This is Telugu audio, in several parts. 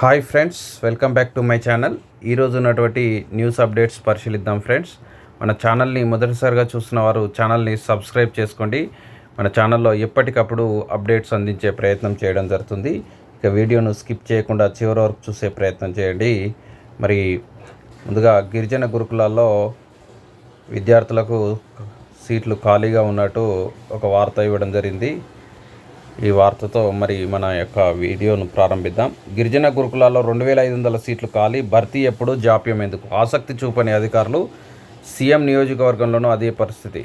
Hi friends welcome back to my channel. ఈరోజు ఉన్నటువంటి న్యూస్ అప్డేట్స్ పరిశీలిద్దాం ఫ్రెండ్స్. మన ఛానల్ని మొదటిసారిగా చూస్తున్న వారు ఛానల్ని సబ్స్క్రైబ్ చేసుకోండి. మన ఛానల్లో ఎప్పటికప్పుడు అప్డేట్స్ అందించే ప్రయత్నం చేయడం జరుగుతుంది. ఇక వీడియోను స్కిప్ చేయకుండా చివరి వరకు చూసే ప్రయత్నం చేయండి. మరి ముందుగా గిరిజన గురుకులాల్లో విద్యార్థులకు సీట్లు ఖాళీగా ఉన్నట్టు ఒక వార్త ఇవ్వడం జరిగింది. ఈ వార్తతో మరి మన యొక్క వీడియోను ప్రారంభిద్దాం. గిరిజన గురుకులాల్లో రెండు వేల ఐదు వందల సీట్లు ఖాళీ భర్తీ ఎప్పుడు జాప్యం ఎందుకు? ఆసక్తి చూపని అధికారులు సీఎం నియోజకవర్గంలోనూ అదే పరిస్థితి.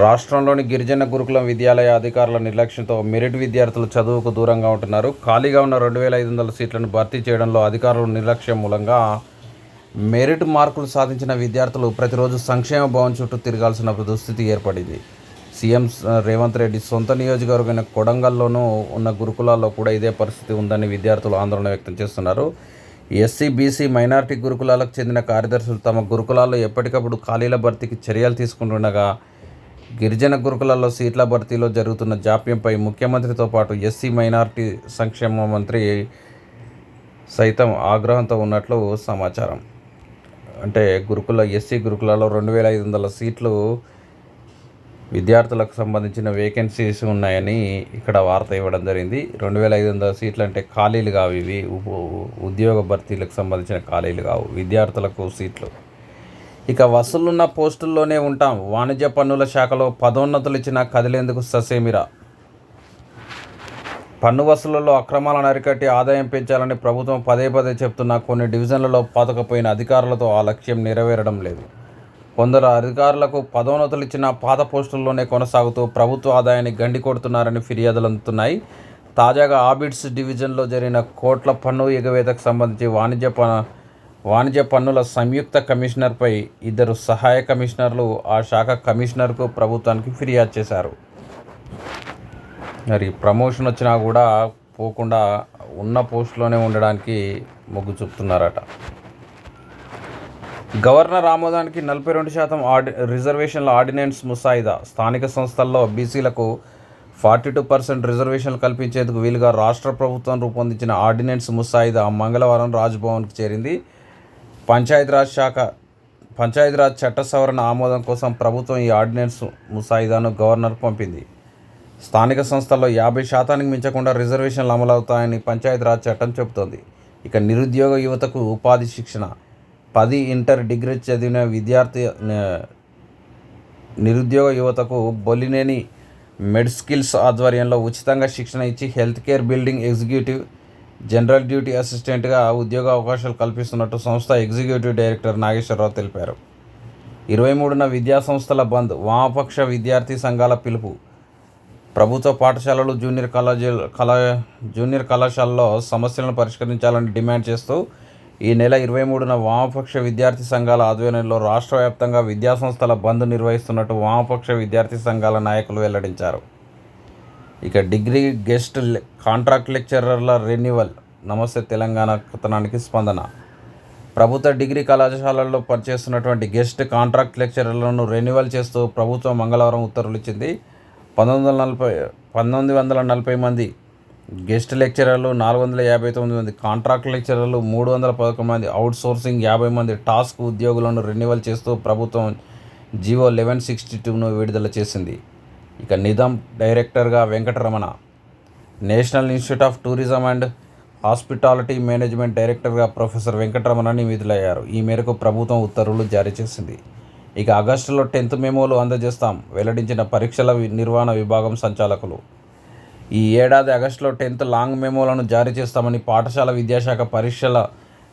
రాష్ట్రంలోని గిరిజన గురుకులం విద్యాలయ అధికారుల నిర్లక్ష్యంతో మెరిట్ విద్యార్థులు చదువుకు దూరంగా ఉంటున్నారు. ఖాళీగా ఉన్న రెండు వేల ఐదు వందల సీట్లను భర్తీ చేయడంలో అధికారుల నిర్లక్ష్యం మూలంగా మెరిట్ మార్కులు సాధించిన విద్యార్థులు ప్రతిరోజు సంక్షేమ భవన్ చుట్టూ తిరగాల్సిన దుస్థితి ఏర్పడింది. సీఎం రేవంత్ రెడ్డి సొంత నియోజకవర్గమైన కొడంగల్లోనూ ఉన్న గురుకులాల్లో కూడా ఇదే పరిస్థితి ఉందని విద్యార్థులు ఆందోళన వ్యక్తం చేస్తున్నారు. ఎస్సీ బీసీ మైనార్టీ గురుకులాలకు చెందిన కార్యదర్శులు తమ గురుకులాల్లో ఎప్పటికప్పుడు ఖాళీల భర్తీకి చర్యలు తీసుకుంటుండగా గిరిజన గురుకులాల్లో సీట్ల భర్తీలో జరుగుతున్న జాప్యంపై ముఖ్యమంత్రితో పాటు ఎస్సీ మైనార్టీ సంక్షేమ మంత్రి సైతం ఆగ్రహంతో ఉన్నట్లు సమాచారం. అంటే గురుకుల ఎస్సీ గురుకులాల్లో రెండు వేల ఐదు వందల సీట్లు విద్యార్థులకు సంబంధించిన వేకెన్సీస్ ఉన్నాయని ఇక్కడ వార్త ఇవ్వడం జరిగింది. రెండు వేల ఐదు వందల సీట్లు అంటే ఖాళీలు కావు ఇవి. ఉద్యోగ భర్తీలకు సంబంధించిన ఖాళీలు కావు. విద్యార్థులకు సీట్లు. ఇక వసూలున్న పోస్టుల్లోనే ఉంటాం. వాణిజ్య పన్నుల శాఖలో పదోన్నతులు ఇచ్చిన కదిలేందుకు ససేమిరా? పన్ను వసూళ్ళలో అక్రమాలను అరికట్టి ఆదాయం పెంచాలని ప్రభుత్వం పదే పదే చెప్తున్నా కొన్ని డివిజన్లలో పాతకపోయిన అధికారులతో ఆ లక్ష్యం నెరవేరడం లేదు. కొందరు అధికారులకు పదోన్నతులు ఇచ్చిన పాత పోస్టుల్లోనే కొనసాగుతూ ప్రభుత్వ ఆదాయాన్ని గండి కొడుతున్నారని ఫిర్యాదులు అందుతున్నాయి. తాజాగా ఆబిడ్స్ డివిజన్లో జరిగిన కోట్ల పన్ను ఎగవేతకు సంబంధించి వాణిజ్య ప వాణిజ్య పన్నుల సంయుక్త కమిషనర్పై ఇద్దరు సహాయ కమిషనర్లు ఆ శాఖ కమిషనర్కు ప్రభుత్వానికి ఫిర్యాదు చేశారు. మరి ప్రమోషన్ వచ్చినా కూడా పోకుండా ఉన్న పోస్టులోనే ఉండడానికి మొగ్గు చూపుతున్నారట. గవర్నర్ ఆమోదానికి నలభై రెండు శాతం ఆర్డి రిజర్వేషన్ల ఆర్డినెన్స్ ముసాయిదా. స్థానిక సంస్థల్లో బీసీలకు ఫార్టీ టూ పర్సెంట్ రిజర్వేషన్లు కల్పించేందుకు వీలుగా రాష్ట్ర ప్రభుత్వం రూపొందించిన ఆర్డినెన్స్ ముసాయిదా మంగళవారం రాజ్భవన్కు చేరింది. పంచాయతీరాజ్ శాఖ పంచాయతీరాజ్ చట్ట సవరణ ఆమోదం కోసం ప్రభుత్వం ఈ ఆర్డినెన్స్ ముసాయిదాను గవర్నర్కు పంపింది. స్థానిక సంస్థల్లో యాభై శాతానికి మించకుండా రిజర్వేషన్లు అమలవుతాయని పంచాయతీరాజ్ చట్టం చెబుతోంది. ఇక నిరుద్యోగ యువతకు ఉపాధి శిక్షణ పది ఇంటర్ డిగ్రీ చదివిన విద్యార్థి నిరుద్యోగ యువతకు బొలినేని మెడ్ స్కిల్స్ ఆధ్వర్యంలో ఉచితంగా శిక్షణ ఇచ్చి health care building executive general duty అసిస్టెంట్గా ఉద్యోగ అవకాశాలు కల్పిస్తున్నట్టు సంస్థ ఎగ్జిక్యూటివ్ డైరెక్టర్ నాగేశ్వరరావు తెలిపారు. ఇరవై మూడున విద్యా సంస్థల బంద్ వామపక్ష విద్యార్థి సంఘాల పిలుపు. ప్రభుత్వ పాఠశాలలు జూనియర్ కళాశాల కళా జూనియర్ కళాశాలలో సమస్యలను పరిష్కరించాలని డిమాండ్ చేస్తూ ఈ నెల ఇరవై మూడున వామపక్ష విద్యార్థి సంఘాల ఆధ్వర్యంలో రాష్ట్ర వ్యాప్తంగా విద్యాసంస్థల బంద్ నిర్వహిస్తున్నట్టు వామపక్ష విద్యార్థి సంఘాల నాయకులు వెల్లడించారు. ఇక డిగ్రీ గెస్ట్ లె- కాంట్రాక్ట్ లెక్చరర్ల రెన్యువల్ నమస్తే తెలంగాణ కథనానికి స్పందన. ప్రభుత్వ డిగ్రీ కళాశాలల్లో పనిచేస్తున్నటువంటి గెస్ట్ కాంట్రాక్ట్ లెక్చరర్లను రెన్యువల్ చేస్తూ ప్రభుత్వం మంగళవారం ఉత్తర్వులు ఇచ్చింది. పంతొమ్మిది వందల నలభై పంతొమ్మిది వందల నలభై మంది గెస్ట్ లెక్చరర్లు నాలుగు వందల యాభై తొమ్మిది మంది కాంట్రాక్ట్ లెక్చరర్లు మూడు వందల పదకొండు మంది అవుట్ సోర్సింగ్ యాభై మంది టాస్క్ ఉద్యోగులను రెన్యువల్ చేస్తూ ప్రభుత్వం జివో లెవెన్ సిక్స్టీ టూను విడుదల చేసింది. ఇక నిజాం డైరెక్టర్గా Venkataramana. National institute of tourism and hospitality management డైరెక్టర్గా ప్రొఫెసర్ వెంకటరమణ నియమితులయ్యారు ఈ మేరకు ప్రభుత్వం ఉత్తర్వులు జారీ చేసింది. ఇక ఆగస్టులో టెన్త్ మెమోలు అందజేస్తాం వెల్లడించిన పరీక్షల నిర్వహణ విభాగం సంచాలకులు. ఈ ఏడాది ఆగస్టులో టెన్త్ లాంగ్ మెమోలను జారీ చేస్తామని పాఠశాల విద్యాశాఖ పరీక్షల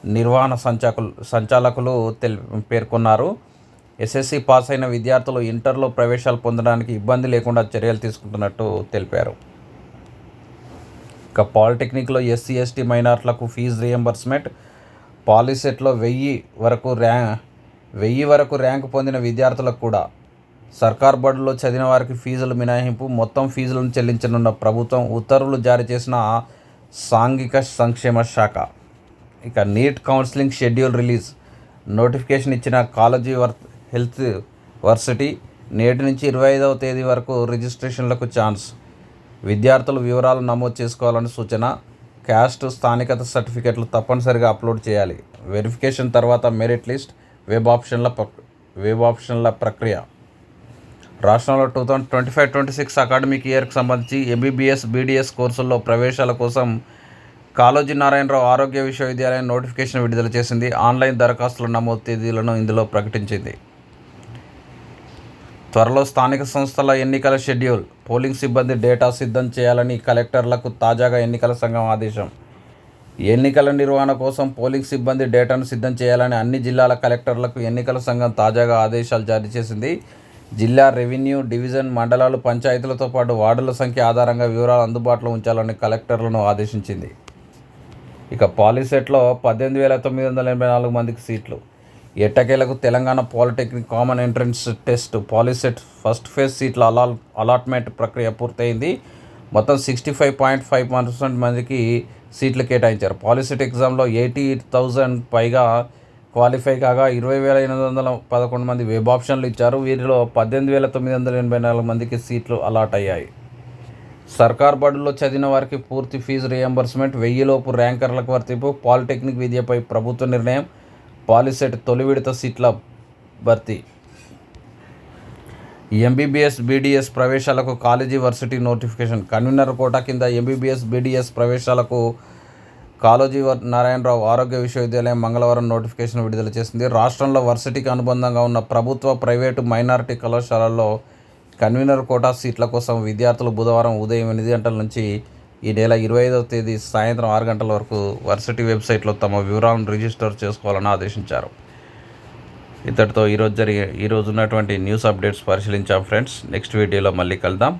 నిర్వహణ సంచాకులు సంచాలకులు తెల్ పేర్కొన్నారు. ఎస్ఎస్సి పాస్ అయిన విద్యార్థులు ఇంటర్లో ప్రవేశాలు పొందడానికి ఇబ్బంది లేకుండా చర్యలు తీసుకుంటున్నట్టు తెలిపారు. ఇక పాలిటెక్నిక్లో ఎస్సీ ఎస్టీ మైనార్లకు ఫీజు రియంబర్స్మెంట్. పాలిసెట్లో వెయ్యి వరకు ర్యా వెయ్యి వరకు ర్యాంక్ పొందిన విద్యార్థులకు కూడా సర్కార్ బడుల్లో చదివిన వారికి ఫీజులు మినహాయింపు మొత్తం ఫీజులను చెల్లించనున్న ప్రభుత్వం ఉత్తర్వులు జారీ చేసిన సాంఘిక సంక్షేమ శాఖ. ఇక NEET counselling schedule release. Notification ఇచ్చిన కాలేజీ వర్ హెల్త్ వర్సిటీ నేటి నుంచి ఇరవై ఐదవ తేదీ వరకు రిజిస్ట్రేషన్లకు ఛాన్స్. విద్యార్థులు వివరాలు నమోదు చేసుకోవాలని సూచన. క్యాస్ట్ స్థానికత సర్టిఫికెట్లు తప్పనిసరిగా అప్లోడ్ చేయాలి. వెరిఫికేషన్ తర్వాత మెరిట్ లిస్ట్ వెబ్ ఆప్షన్ల ప్రక్- వెబ్ ఆప్షన్ల ప్రక్రియ. రాష్ట్రంలో two thousand twenty five twenty six academic ఇయర్కి సంబంధించి ఎంబీబీఎస్ బీడీఎస్ కోర్సుల్లో ప్రవేశాల కోసం కాళోజీ నారాయణరావు ఆరోగ్య విశ్వవిద్యాలయం నోటిఫికేషన్ విడుదల చేసింది. ఆన్లైన్ దరఖాస్తుల నమోదు తేదీలను ఇందులో ప్రకటించింది. త్వరలో స్థానిక సంస్థల ఎన్నికల షెడ్యూల్. పోలింగ్ సిబ్బంది డేటా సిద్ధం చేయాలని కలెక్టర్లకు తాజాగా ఎన్నికల సంఘం ఆదేశం. ఎన్నికల నిర్వహణ కోసం పోలింగ్ సిబ్బంది డేటాను సిద్ధం చేయాలని అన్ని జిల్లాల కలెక్టర్లకు ఎన్నికల సంఘం తాజాగా ఆదేశాలు జారీ చేసింది. జిల్లా రెవెన్యూ డివిజన్ మండలాలు పంచాయతీలతో పాటు వార్డుల సంఖ్య ఆధారంగా వివరాలు అందుబాటులో ఉంచాలని కలెక్టర్లను ఆదేశించింది. ఇక పాలిసెట్లో పద్దెనిమిది వేల తొమ్మిది వందల ఎనభై నాలుగు మందికి సీట్లు. ఎట్టకేలకు Telangana polytechnic common entrance test POLYCET first phase సీట్ల అలా అలాట్మెంట్ ప్రక్రియ పూర్తయింది. మొత్తం sixty five point five percent మందికి సీట్లు కేటాయించారు. పాలిసెట్ ఎగ్జామ్లో ఎయిటీ థౌజండ్ పైగా క్వాలిఫై కాగా ఇరవై వేల ఎనిమిది వందల పదకొండు మంది వెబ్ ఆప్షన్లు ఇచ్చారు. వీరిలో పద్దెనిమిది వేల తొమ్మిది వందల ఎనభై నాలుగు మందికి సీట్లు అలాట్ అయ్యాయి. సర్కార్ బడుల్లో చదివిన వారికి పూర్తి ఫీజు రియంబర్స్మెంట్ వెయ్యిలోపు ర్యాంకర్లకు వర్తింపు పాలిటెక్నిక్ విద్యపై ప్రభుత్వ నిర్ణయం పాలిసెట్ తొలి విడత సీట్ల భర్తీ. MBBS BDS ప్రవేశాలకు Kaloji varsity notification. Convener quota కింద ఎంబీబీఎస్ బీడీఎస్ ప్రవేశాలకు కాలోజీ వర్- నారాయణరావు ఆరోగ్య విశ్వవిద్యాలయం మంగళవారం నోటిఫికేషన్ విడుదల చేసింది. రాష్ట్రంలో వర్సిటీకి అనుబంధంగా ఉన్న ప్రభుత్వ ప్రైవేటు మైనారిటీ కళాశాలల్లో కన్వీనర్ కోటా సీట్ల కోసం విద్యార్థులు బుధవారం ఉదయం ఎనిమిది గంటల నుంచి ఈ నెల ఇరవై ఐదవ తేదీ సాయంత్రం ఆరు గంటల వరకు వర్సిటీ వెబ్సైట్లో తమ వివరాలను రిజిస్టర్ చేసుకోవాలని ఆదేశించారు. ఇంతటితో ఈరోజు జరిగే ఈరోజు ఉన్నటువంటి న్యూస్ అప్డేట్స్ పరిశీలించాం ఫ్రెండ్స్. నెక్స్ట్ వీడియోలో మళ్ళీ కలుద్దాం.